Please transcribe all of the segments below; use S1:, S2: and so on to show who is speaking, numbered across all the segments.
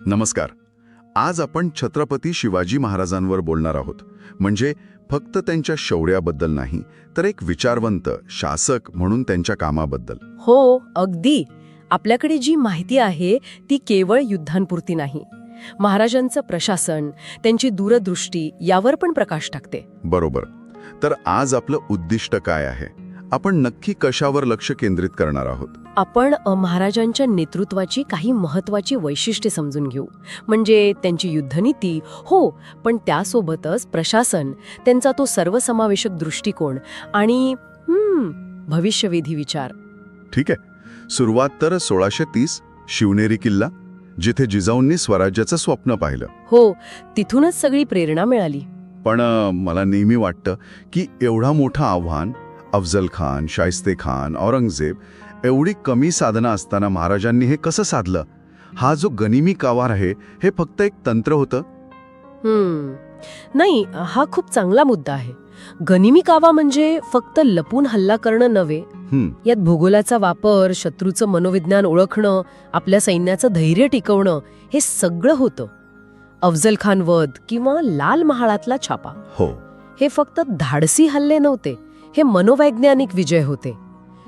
S1: नमस्कार. आज आपण छत्रपती शिवाजी महाराजांवर बोलणार आहोत. म्हणजे फक्त त्यांच्या शौर्याबद्दल नाही तर एक विचारवंत शासक म्हणून त्यांच्या कामाबद्दल.
S2: हो अगदी. आपल्याकडे जी माहिती आहे ती केवळ युद्धांपुरती नाही. महाराजांचं प्रशासन त्यांची दूरदृष्टी यावर पण प्रकाश टाकते.
S1: बरोबर. तर आज आपलं उद्दिष्ट काय आहे? आपण नक्की कशावर लक्ष केंद्रित करणार आहोत?
S2: आपण महाराजांच्या नेतृत्वाची काही महत्वाची वैशिष्ट्ये समजून घेऊ. म्हणजे त्यांची युद्धनीती हो पण त्यासोबतच प्रशासन त्यांचा तो सर्वसमावेशक दृष्टिकोन आणि भविष्यवेधी विचार.
S1: ठीक आहे. सुरुवात तर सोळाशे तीस शिवनेरी किल्ला जिथे जिजाऊंनी स्वराज्याचं स्वप्न पाहिलं.
S2: हो तिथूनच सगळी प्रेरणा मिळाली.
S1: पण मला नेहमी वाटतं की एवढा मोठं आव्हान अफजल खान शाहिस्ते खान औरंगजेब एवढी कमी साधनं असताना महाराजांनी हे कसं साधलं? हा जो गनिमी कावार आहे हे फक्त एक तंत्र होतं?
S2: हम्म. नाही हा खूप चांगला मुद्दा आहे. गनिमी कावा म्हणजे फक्त लपून हल्ला करणं नव्हे. यात भूगोलाचा वापर शत्रूचं मनोविज्ञान ओळखणं आपल्या सैन्याचं धैर्य टिकवणं हे सगळं होतं. अफजल खान वध किंवा लाल महाळातला छापा.
S1: हो.
S2: हे फक्त धाडसी हल्ले नव्हते. हे मनोवैज्ञानिक विजय होते.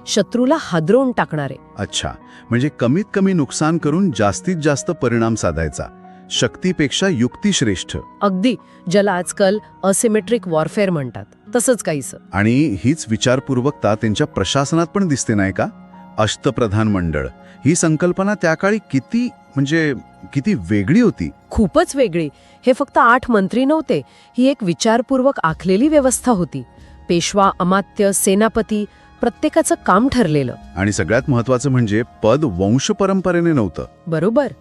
S2: शत्रूला हादरवून टाकणारे.
S1: अच्छा म्हणजे कमीत कमी नुकसान करून जास्तीत जास्त परिणाम साधायचा. शक्तीपेक्षा युक्ती श्रेष्ठ.
S2: अगदी ज्याला आजकाल असिमेट्रिक वॉरफेअर म्हणतात. तसंच काहीसं.
S1: आणि हीच विचारपूर्वकता त्यांच्या प्रशासनात पण दिसते नाही का? अष्टप्रधान मंडळ. ही संकल्पना त्या काळी किती म्हणजे किती वेगळी होती?
S2: खूपच वेगळी. हे फक्त आठ मंत्री नव्हते. ही एक विचारपूर्वक आखलेली व्यवस्था होती. पेशवा अमात्य सेनापती प्रत्येकाचं काम ठरलेलं.
S1: आणि सगळ्यात महत्वाचं म्हणजे पद वंश परंपरेने नव्हतं.
S2: बरोबर.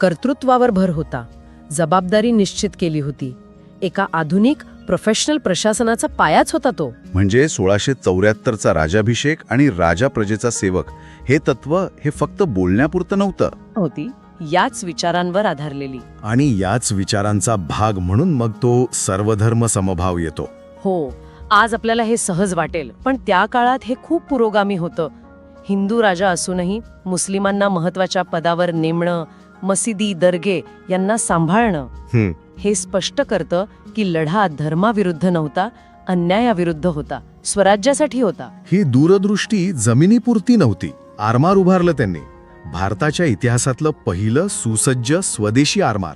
S2: कर्तृत्वावर भर होता. जबाबदारी निश्चित केली होती. एका आधुनिक प्रोफेशनल प्रशासनाचा पायाच होता तो.
S1: म्हणजे सोळाशे चौऱ्याहत्तरचा राजाभिषेक आणि राजा प्रजेचा सेवक हे तत्व हे फक्त बोलण्यापुरतं नव्हतं.
S2: होती. याच विचारांवर आधारलेली.
S3: आणि याच विचारांचा भाग म्हणून मग तो सर्वधर्म समभाव येतो.
S2: हो. आज आपल्याला हे सहज वाटेल. पण त्या काळात हे खूप पुरोगामी होतं. हिंदू राजा असूनही मुस्लिमांना महत्त्वाच्या पदावर नेमणं मशिदी दर्गे यांना सांभाळणं
S3: हं,
S2: हे स्पष्ट करतं की लढा धर्माविरुद्ध नव्हता अन्यायाविरुद्ध होता स्वराज्यासाठी होता.
S3: ही दूरदृष्टी जमिनीपुरती नव्हती. आरमार उभारलं त्यांनी. भारताच्या इतिहासातलं पहिलं सुसज्ज स्वदेशी आरमार.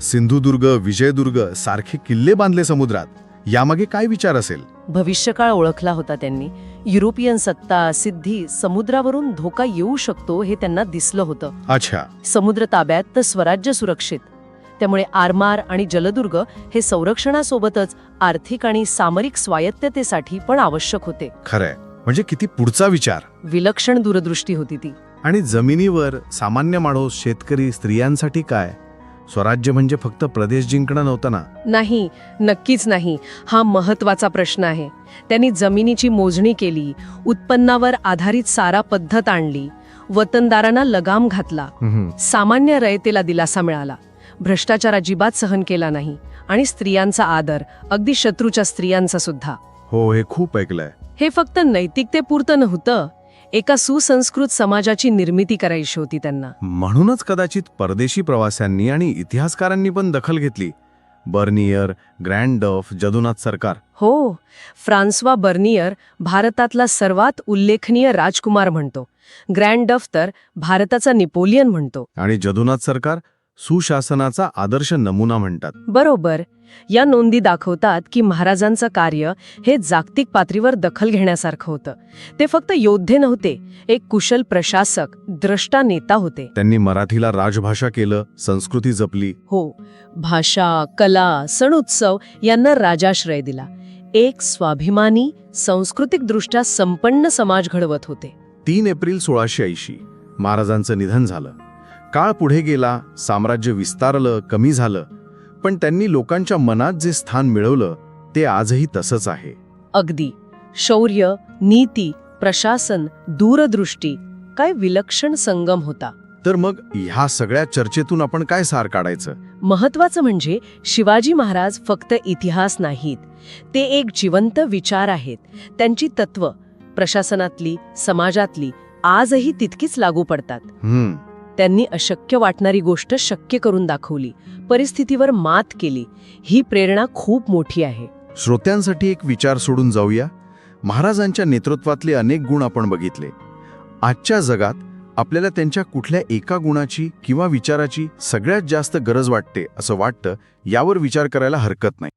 S3: सिंधुदुर्ग विजयदुर्ग सारखे किल्ले बांधले समुद्रात. यामागे काय विचार असेल?
S2: भविष्यकाळ ओळखला होता त्यांनी. युरोपियन सत्ता सिद्धी समुद्रावरून धोका येऊ शकतो हे त्यांना दिसलं होतं.
S3: अच्छा.
S2: समुद्र ताब्यात तर स्वराज्य सुरक्षित. त्यामुळे आरमार आणि जलदुर्ग हे संरक्षणासोबतच आर्थिक आणि सामरिक स्वायत्ततेसाठी पण आवश्यक होते.
S3: खरंय. म्हणजे किती पुढचा विचार.
S2: विलक्षण दूरदृष्टी होती ती.
S3: आणि जमिनीवर सामान्य माणूस शेतकरी स्त्रियांसाठी काय? स्वराज्य म्हणजे फक्त प्रदेश जिंकणं नव्हतं ना?
S2: नाही नक्कीच नाही. हा महत्त्वाचा प्रश्न आहे. त्यांनी जमिनीची मोजणी केली उत्पन्नावर आधारित सारा पद्धत आणली वतनदारांना लगाम घातला. सामान्य रयतेला दिलासा मिळाला. भ्रष्टाचार अजिबात सहन केला नाही आणि स्त्रियांचा आदर अगदी शत्रूच्या स्त्रियांचा सुद्धा.
S3: हो हे खूप ऐकलंय.
S2: हे फक्त नैतिकतेपुरतं नव्हतं एका सुसंस्कृत समाजाची निर्मिती करायची होती त्यांना.
S3: म्हणूनच कदाचित परदेशी प्रवास्यांनी आणि इतिहासकारांनी पण दखल घेतली. बर्नियर ग्रँड डफ जदुनाथ सरकार.
S2: हो फ्रान्सवा बर्नियर भारतातला सर्वात उल्लेखनीय राजकुमार म्हणतो. ग्रँड डफ तर भारताचा नेपोलियन म्हणतो.
S3: आणि जदुनाथ सरकार सुशासनाचा आदर्श नमुना म्हणतात.
S2: बरोबर. या नोंदी दाखवतात की महाराजांचं कार्य हे जागतिक पातळीवर दखल घेण्यासारखं होतं. ते फक्त योद्धे नव्हते एक कुशल प्रशासक द्रष्टा नेता होते.
S3: त्यांनी मराठीला राजभाषा केलं संस्कृती जपली.
S2: हो भाषा कला सण उत्सव यांना राजाश्रय दिला. एक स्वाभिमानी सांस्कृतिकदृष्ट्या संपन्न समाज घडवत होते.
S3: तीन एप्रिल सोळाशे ऐंशी महाराजांचं निधन झालं. काळ पुढे गेला साम्राज्य विस्तारलं कमी झालं. पण त्यांनी लोकांच्या मनात जे स्थान मिळवलं ते आजही तसंच आहे.
S2: अगदी. शौर्य नीती प्रशासन दूरदृष्टी काय विलक्षण संगम होता.
S3: तर मग ह्या सगळ्या चर्चेतून आपण काय सार काढायचं?
S2: महत्वाचं म्हणजे शिवाजी महाराज फक्त इतिहास नाहीत. ते एक जिवंत विचार आहेत. त्यांची तत्व प्रशासनातली समाजातली आजही तितकीच लागू पडतात.
S3: हम्म.
S2: त्यांनी अशक्य वाटणारी गोष्ट शक्य करून दाखवली. परिस्थितीवर मात केली. ही प्रेरणा खूप मोठी आहे.
S3: श्रोत्यांसाठी एक विचार सोडून जाऊया. महाराजांच्या नेतृत्वातले अनेक गुण आपण बघितले. आजच्या जगात आपल्याला त्यांच्या कुठल्या एका गुणाची किंवा विचाराची सगळ्यात जास्त गरज वाटते असं वाटतं यावर विचार करायला हरकत नाही.